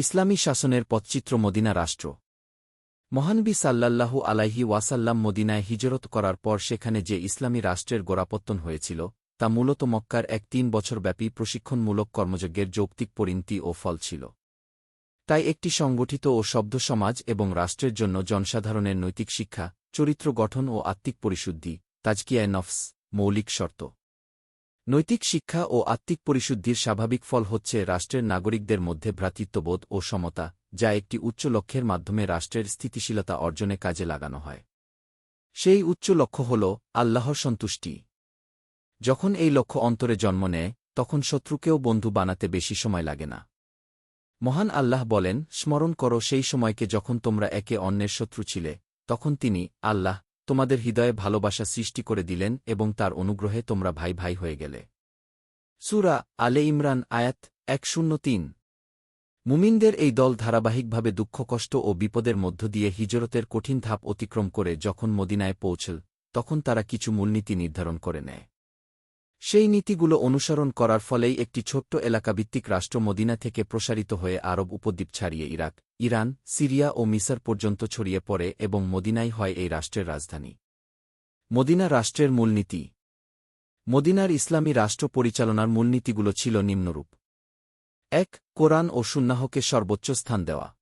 ইসলামী শাসনের পথচিত্র মদিনা রাষ্ট্র। মহানবী সাল্লাল্লাহু আলাইহি ওয়াসাল্লাম মদিনায় হিজরত করার পর সেখানে যে ইসলামী রাষ্ট্রের গোড়াপত্তন হয়েছিল, তা মূলত মক্কার এক তিন বছরব্যাপী প্রশিক্ষণমূলক কর্মযজ্ঞের যৌক্তিক পরিণতি ও ফল ছিল। তাই একটি সংগঠিত ও শব্দ সমাজ এবং রাষ্ট্রের জন্য জনসাধারণের নৈতিক শিক্ষা, চরিত্র গঠন ও আত্মিক পরিশুদ্ধি, তাজকিয়ায় নফস, মৌলিক শর্ত। নৈতিক শিক্ষা ও আত্মিক পরিশুদ্ধির স্বাভাবিক ফল হচ্ছে রাষ্ট্রের নাগরিকদের মধ্যে ভ্রাতৃত্ববোধ ও সমতা, যা একটি উচ্চ লক্ষ্যের মাধ্যমে রাষ্ট্রের স্থিতিশীলতা অর্জনে কাজে লাগানো হয়। সেই উচ্চ লক্ষ্য হল আল্লাহর সন্তুষ্টি। যখন এই লক্ষ্য অন্তরে জন্ম নেয়, তখন শত্রুকেও বন্ধু বানাতে বেশি সময় লাগে না। মহান আল্লাহ বলেন, স্মরণ করো সেই সময়কে যখন তোমরা একে অন্যের শত্রু ছিলে, তখন তিনি আল্লাহ তোমাদের হৃদয়ে ভালোবাসা সৃষ্টি করে দিলেন এবং তার অনুগ্রহে তোমরা ভাই ভাই হয়ে গেলে। সুরা আলে ইমরান আয়াত এক শূন্য তিন। মুমিনদের এই দল ধারাবাহিকভাবে দুঃখকষ্ট ও বিপদের মধ্য দিয়ে হিজরতের কঠিন ধাপ অতিক্রম করে যখন মদিনায় পৌঁছল, তখন তারা কিছু মূলনীতি নির্ধারণ করে নেয়। সেই নীতিগুলো অনুসরণ করার ফলেই একটি ছোট্ট এলাকাভিত্তিক রাষ্ট্র মদিনা থেকে প্রসারিত হয়ে আরব উপদ্বীপ ছাড়িয়ে ইরাক, ইরান, সিরিয়া ও মিসর পর্যন্ত ছড়িয়ে পড়ে এবং মদিনাই হয় এই রাষ্ট্রের রাজধানী। মদিনা রাষ্ট্রের মূলনীতি মদিনার ইসলামী রাষ্ট্র পরিচালনার মূলনীতিগুলো ছিল নিম্নরূপ। এক, কোরআন ও সুন্নাহকে সর্বোচ্চ স্থান দেওয়া।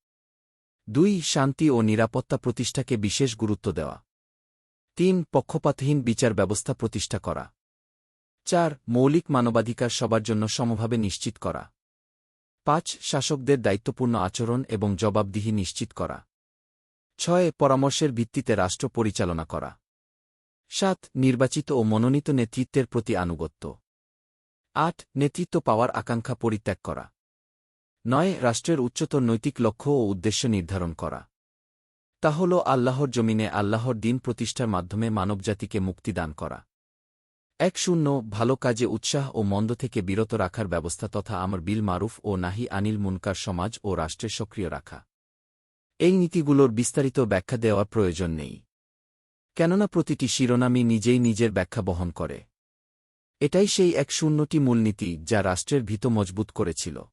দুই, শান্তি ও নিরাপত্তা প্রতিষ্ঠাকে বিশেষ গুরুত্ব দেওয়া। তিন, পক্ষপাতহীন বিচার ব্যবস্থা প্রতিষ্ঠা করা। চার মৌলিক মানবাধিকার সবার জন্য সমভাবে নিশ্চিত করা। পাঁচ, শাসকদের দায়িত্বপূর্ণ আচরণ এবং জবাবদিহি নিশ্চিত করা। ছয়, পরামর্শের ভিত্তিতে রাষ্ট্র পরিচালনা করা। সাত, নির্বাচিত ও মনোনীত নেতৃত্বের প্রতি আনুগত্য। আট, নেতৃত্ব পাওয়ার আকাঙ্ক্ষা পরিত্যাগ করা। নয়, রাষ্ট্রের উচ্চতর নৈতিক লক্ষ্য ও উদ্দেশ্য নির্ধারণ করা। তা হল আল্লাহর জমিনে আল্লাহর দিন প্রতিষ্ঠার মাধ্যমে মানবজাতিকে মুক্তিদান করা। এক শূন্য, ভালো কাজে উৎসাহ ও মন্দ থেকে বিরত রাখার ব্যবস্থা তথা আমার বিল মারুফ ও নাহি আনিল মুনকার সমাজ ও রাষ্ট্রে সক্রিয় রাখা। এই নীতিগুলোর বিস্তারিত ব্যাখ্যা দেওয়ার প্রয়োজন নেই। কেননা প্রতিটি শিরোনামই নিজেই নিজের ব্যাখ্যা বহন করে। এটাই সেই এক শূন্যটি মূলনীতি যা রাষ্ট্রের ভিত মজবুত করেছিল।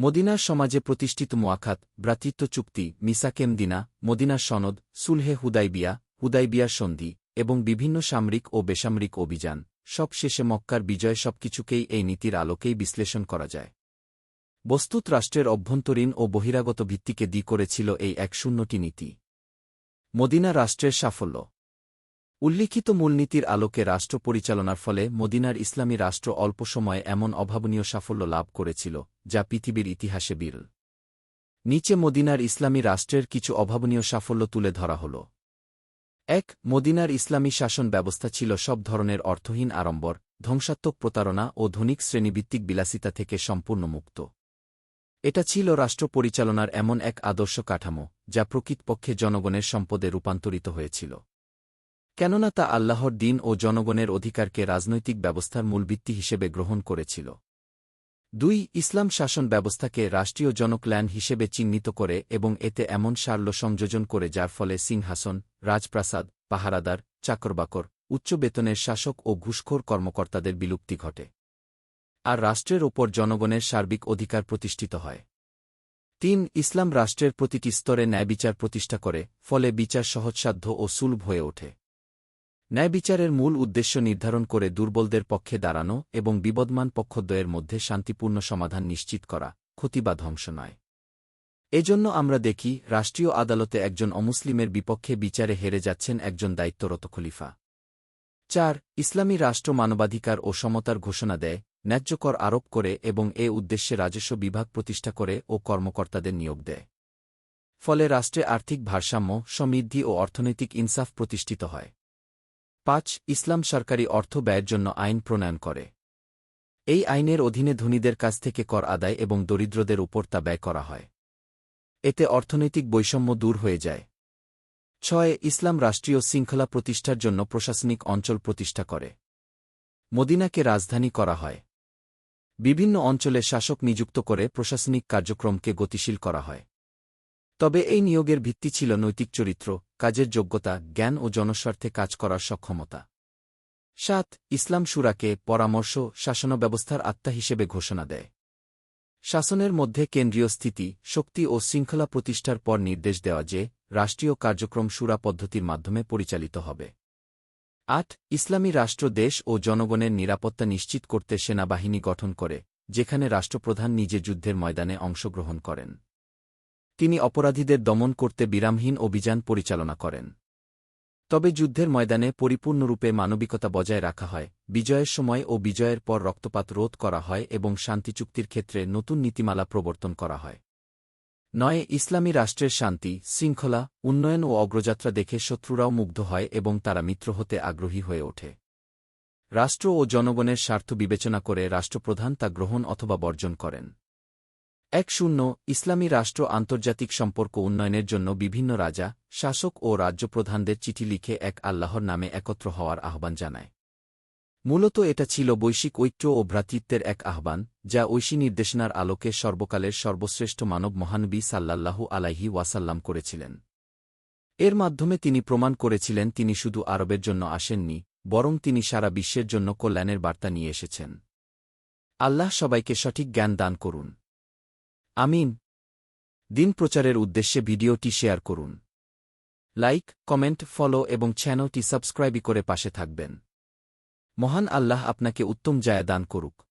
মদিনার সমাজে প্রতিষ্ঠিত মোয়াখাত ভ্রাতৃত্ব চুক্তি, মিসাকেম দিনা, মদিনার সনদ, সুলহে হুদাইবিয়া, হুদাইবিয়ার সন্ধি এবং বিভিন্ন সামরিক ও বেসামরিক অভিযান। সব শেষে মক্কার বিজয় সবকিছুকেই এই নীতির আলোকেই বিশ্লেষণ করা যায়। বস্তুত রাষ্ট্রের অভ্যন্তরীণ ও বহিরাগত ভিত্তিকে দি করেছিল এই এক শূন্যটি নীতি। মদিনা রাষ্ট্রের সাফল্য। উল্লিখিত মূলনীতির আলোকে রাষ্ট্র পরিচালনার ফলে মদিনার ইসলামী রাষ্ট্র অল্প সময়ে এমন অভাবনীয় সাফল্য লাভ করেছিল, যা পৃথিবীর ইতিহাসে বিরল। নিচে মদিনার ইসলামী রাষ্ট্রের কিছু অভাবনীয় সাফল্য তুলে ধরা হল। এক, মদিনার ইসলামী শাসন ব্যবস্থা ছিল সব ধরনের অর্থহীন আড়ম্বর, ধ্বংসাত্মক প্রতারণা ও ধনিক শ্রেণীভিত্তিক বিলাসিতা থেকে সম্পূর্ণ মুক্ত। এটা ছিল রাষ্ট্র পরিচালনার এমন এক আদর্শ কাঠামো, যা প্রকৃতপক্ষে জনগণের সম্পদে রূপান্তরিত হয়েছিল। কেননা তা আল্লাহর দিন ও জনগণের অধিকারকে রাজনৈতিক ব্যবস্থার মূলভিত্তি হিসেবে গ্রহণ করেছিল। দুই, ইসলাম শাসন ব্যবস্থাকে রাষ্ট্রীয় জনকল্যাণ হিসেবে চিহ্নিত করে এবং এতে এমন সারল সংযোজন করে যার ফলে সিংহাসন, রাজপ্রাসাদ, পাহারাদার, চাকরবাকর, উচ্চ বেতনের শাসক ও ঘুষখোর কর্মকর্তাদের বিলুপ্তি ঘটে। আর রাষ্ট্রের ওপর জনগণের সার্বিক অধিকার প্রতিষ্ঠিত হয়। তিন, ইসলাম রাষ্ট্রের প্রতিটি স্তরে ন্যায়বিচার প্রতিষ্ঠা করে, ফলে বিচার সহজসাধ্য ও সুলভ হয়ে ওঠে। ন্যায়বিচারের মূল উদ্দেশ্য নির্ধারণ করে দুর্বলদের পক্ষে দাঁড়ানো এবং বিবদমান পক্ষদ্বয়ের মধ্যে শান্তিপূর্ণ সমাধান নিশ্চিত করা, ক্ষতি বা ধ্বংস নয়। এজন্য আমরা দেখি, রাষ্ট্রীয় আদালতে একজন অমুসলিমের বিপক্ষে বিচারে হেরে যাচ্ছেন একজন দায়িত্বরত খলিফা। চার, ইসলামী রাষ্ট্র মানবাধিকার ও সমতার ঘোষণা দেয়, ন্যায্যকর আরোপ করে এবং এ উদ্দেশ্যে রাজস্ব বিভাগ প্রতিষ্ঠা করে ও কর্মকর্তাদের নিয়োগ দেয়। ফলে রাষ্ট্রে আর্থিক ভারসাম্য, সমৃদ্ধি ও অর্থনৈতিক ইনসাফ প্রতিষ্ঠিত হয়। পাঁচ, ইসলাম সরকারি অর্থ ব্যয়ের জন্য আইন প্রণয়ন করে। এই আইনের অধীনে ধনীদের কাছ থেকে কর আদায় এবং দরিদ্রদের উপর তা ব্যয় করা হয়। এতে অর্থনৈতিক বৈষম্য দূর হয়ে যায়। ছয়, ইসলাম রাষ্ট্রীয় শৃঙ্খলা প্রতিষ্ঠার জন্য প্রশাসনিক অঞ্চল প্রতিষ্ঠা করে। মদিনাকে রাজধানী করা হয়। বিভিন্ন অঞ্চলে শাসক নিযুক্ত করে প্রশাসনিক কার্যক্রমকে গতিশীল করা হয়। তবে এই নিয়োগের ভিত্তি ছিল নৈতিক চরিত্র, কাজের যোগ্যতা, জ্ঞান ও জনস্বার্থে কাজ করার সক্ষমতা। সাত, ইসলাম সুরাকে পরামর্শ শাসন ব্যবস্থার আত্মা হিসেবে ঘোষণা দেয়। শাসনের মধ্যে কেন্দ্রীয় স্থিতি, শক্তি ও শৃঙ্খলা প্রতিষ্ঠার পর নির্দেশ দেওয়া যে, রাষ্ট্রীয় কার্যক্রম সুরা পদ্ধতির মাধ্যমে পরিচালিত হবে। আট, ইসলামী রাষ্ট্র দেশ ও জনগণের নিরাপত্তা নিশ্চিত করতে সেনাবাহিনী গঠন করে, যেখানে রাষ্ট্রপ্রধান নিজে যুদ্ধের ময়দানে অংশগ্রহণ করেন। তিনি অপরাধীদের দমন করতে বিরামহীন অভিযান পরিচালনা করেন। তবে যুদ্ধের ময়দানে পরিপূর্ণরূপে মানবিকতা বজায় রাখা হয়, বিজয়ের সময় ও বিজয়ের পর রক্তপাত রোধ করা হয় এবং শান্তি চুক্তির ক্ষেত্রে নতুন নীতিমালা প্রবর্তন করা হয়। নয়, ইসলামী রাষ্ট্রের শান্তি, শৃঙ্খলা, উন্নয়ন ও অগ্রযাত্রা দেখে শত্রুরাও মুগ্ধ হয় এবং তারা মিত্র হতে আগ্রহী হয়ে ওঠে। রাষ্ট্র ও জনগণের স্বার্থ বিবেচনা করে রাষ্ট্রপ্রধান তা গ্রহণ অথবা বর্জন করেন। এক শূন্য, ইসলামী রাষ্ট্র আন্তর্জাতিক সম্পর্ক উন্নয়নের জন্য বিভিন্ন রাজা, শাসক ও রাজ্যপ্রধানদের চিঠি লিখে এক আল্লাহর নামে একত্র হওয়ার আহ্বান জানায়। মূলত এটা ছিল বৈশ্বিক ঐক্য ও ভ্রাতৃত্বের এক আহ্বান, যা ঐশী নির্দেশনার আলোকে সর্বকালের সর্বশ্রেষ্ঠ মানব মহানবী সাল্লাল্লাহু আলাইহি ওয়াসাল্লাম করেছিলেন। এর মাধ্যমে তিনি প্রমাণ করেছিলেন তিনি শুধু আরবের জন্য আসেননি, বরং তিনি সারা বিশ্বের জন্য কল্যাণের বার্তা নিয়ে এসেছেন। আল্লাহ সবাইকে সঠিক জ্ঞান দান করুন। আমিন। দিন প্রচারের উদ্দেশ্যে ভিডিওটি শেয়ার করুন। লাইক, কমেন্ট, ফলো এবং চ্যানেলটি সাবস্ক্রাইবই করে পাশে থাকবেন। মহান আল্লাহ আপনাকে উত্তম জায়া দান করুক।